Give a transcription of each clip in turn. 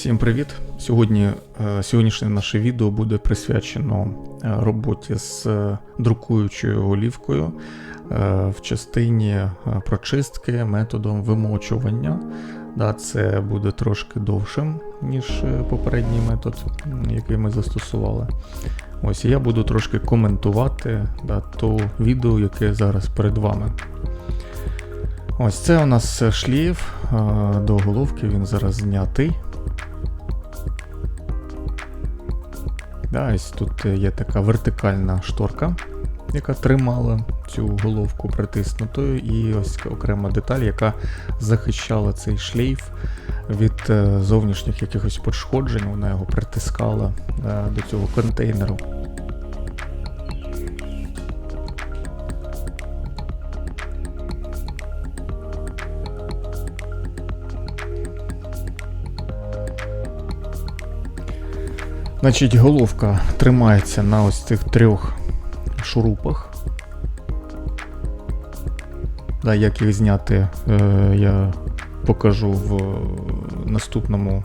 Всім привіт! Сьогодні, е, сьогоднішнє наше відео буде присвячено е, роботі з е, друкуючою голівкою в частині прочистки методом вимочування. Да, це буде трошки довшим, ніж попередній метод, який ми застосували. Ось я буду трошки коментувати да, то відео, яке зараз перед вами. Ось це у нас шліф до головки, він зараз знятий. Да, ось тут є така вертикальна шторка, яка тримала цю головку притиснутою, і ось окрема деталь, яка захищала цей шлейф від е, зовнішніх якихось пошкоджень, вона його притискала е, до цього контейнеру. Значить, головка тримається на ось цих трьох шурупах. Да, як їх зняти, е, я покажу в наступному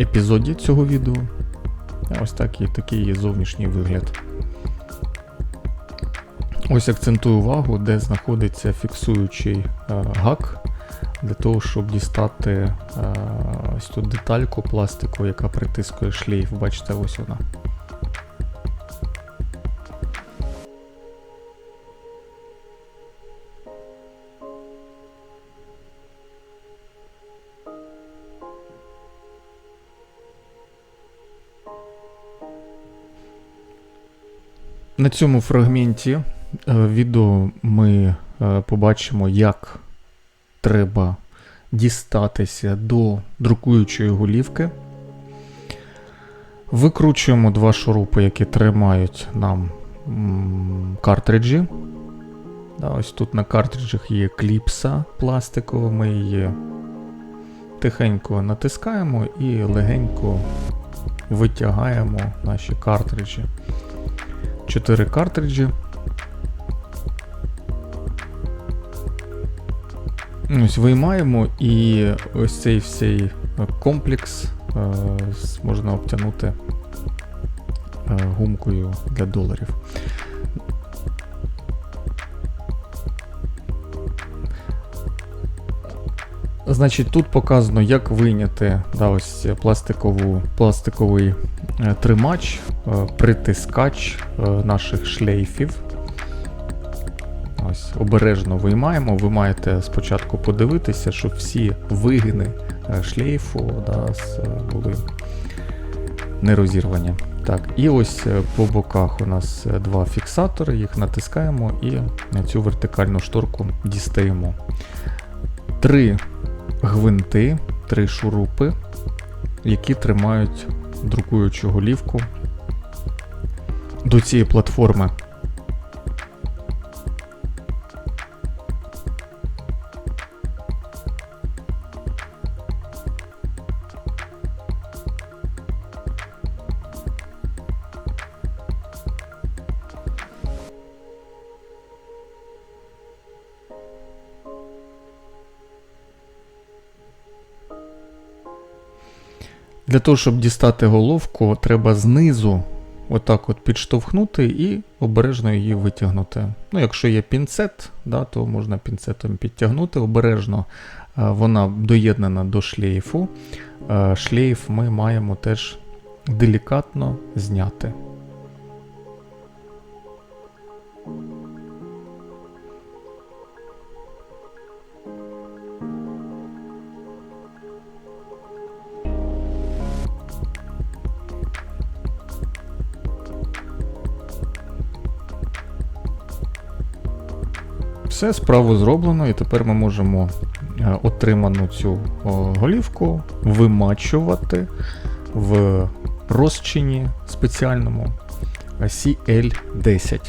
епізоді цього відео. Ось так і такий є зовнішній вигляд. Ось акцентую увагу, де знаходиться фіксуючий е, гак для того, щоб дістати е, ось тут детальку пластику, яка притискує шлейф. Бачите, ось вона. На цьому фрагменті е, відео ми е, побачимо, як треба дістатися до друкуючої голівки. Викручуємо два шурупи, які тримають нам картриджі. Да, ось тут на картриджах є кліпса пластикова, ми її тихенько натискаємо і легенько витягаємо наші картриджі. Чотири картриджі. Ось виймаємо і ось цей всей комплекс е, можна обтягнути е, гумкою для доларів. Значить, тут показано, як вийняти да, ось пластикову, пластиковий е, тримач, е, притискач е, наших шлейфів. Ось, обережно виймаємо. Ви маєте спочатку подивитися, щоб всі вигини е, шлейфу да, е, були не розірвані. Так, і ось е, по боках у нас два фіксатори, їх натискаємо і на цю вертикальну шторку дістаємо. Три гвинти, три шурупи, які тримають друкуючу голівку до цієї платформи. Для того, щоб дістати головку, треба знизу отак от підштовхнути і обережно її витягнути. Ну, якщо є пінцет, да, то можна пінцетом підтягнути. Обережно е, вона доєднана до шлейфу. Е, Шлейф ми маємо теж делікатно зняти. Все, справу зроблено, і тепер ми можемо е, отриману цю голівку вимачувати в розчині спеціальному е, CL10.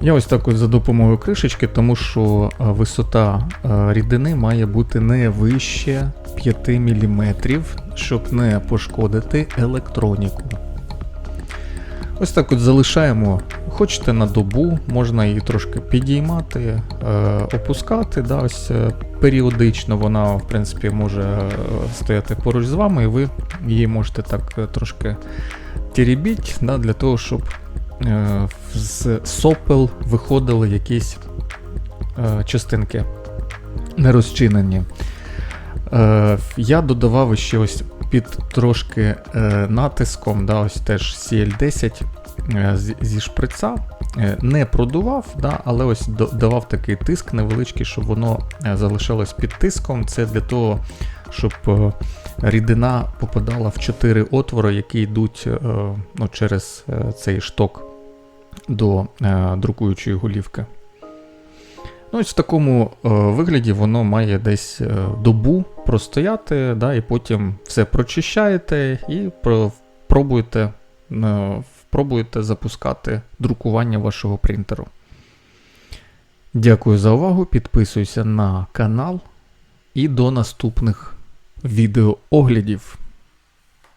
Я ось так ось за допомогою кришечки, тому що е, висота рідини має бути не вище 5 мм, щоб не пошкодити електроніку. Ось так от залишаємо хочете на добу, можна її трошки підіймати, е, опускати. Да, ось е, періодично вона, в принципі, може е, стояти поруч з вами, і ви її можете так трошки теребіть, да, для того, щоб з сопел виходили якісь частинки нерозчинені. Я додавав ще ось під трошки е, натиском, да, ось теж CL10 е, зі шприца. Е, Не продував, да, але ось давав такий тиск невеличкий, щоб воно залишалось під тиском. Це для того, щоб рідина попадала в чотири отвори, які йдуть ну, через цей шток до друкуючої голівки. Ну, ось в такому е, вигляді воно має десь е, добу простояти, да, і потім все прочищаєте і про- пробуєте, е, пробуєте запускати друкування вашого принтеру. Дякую за увагу. Підписуйся на канал і до наступних відеооглядів.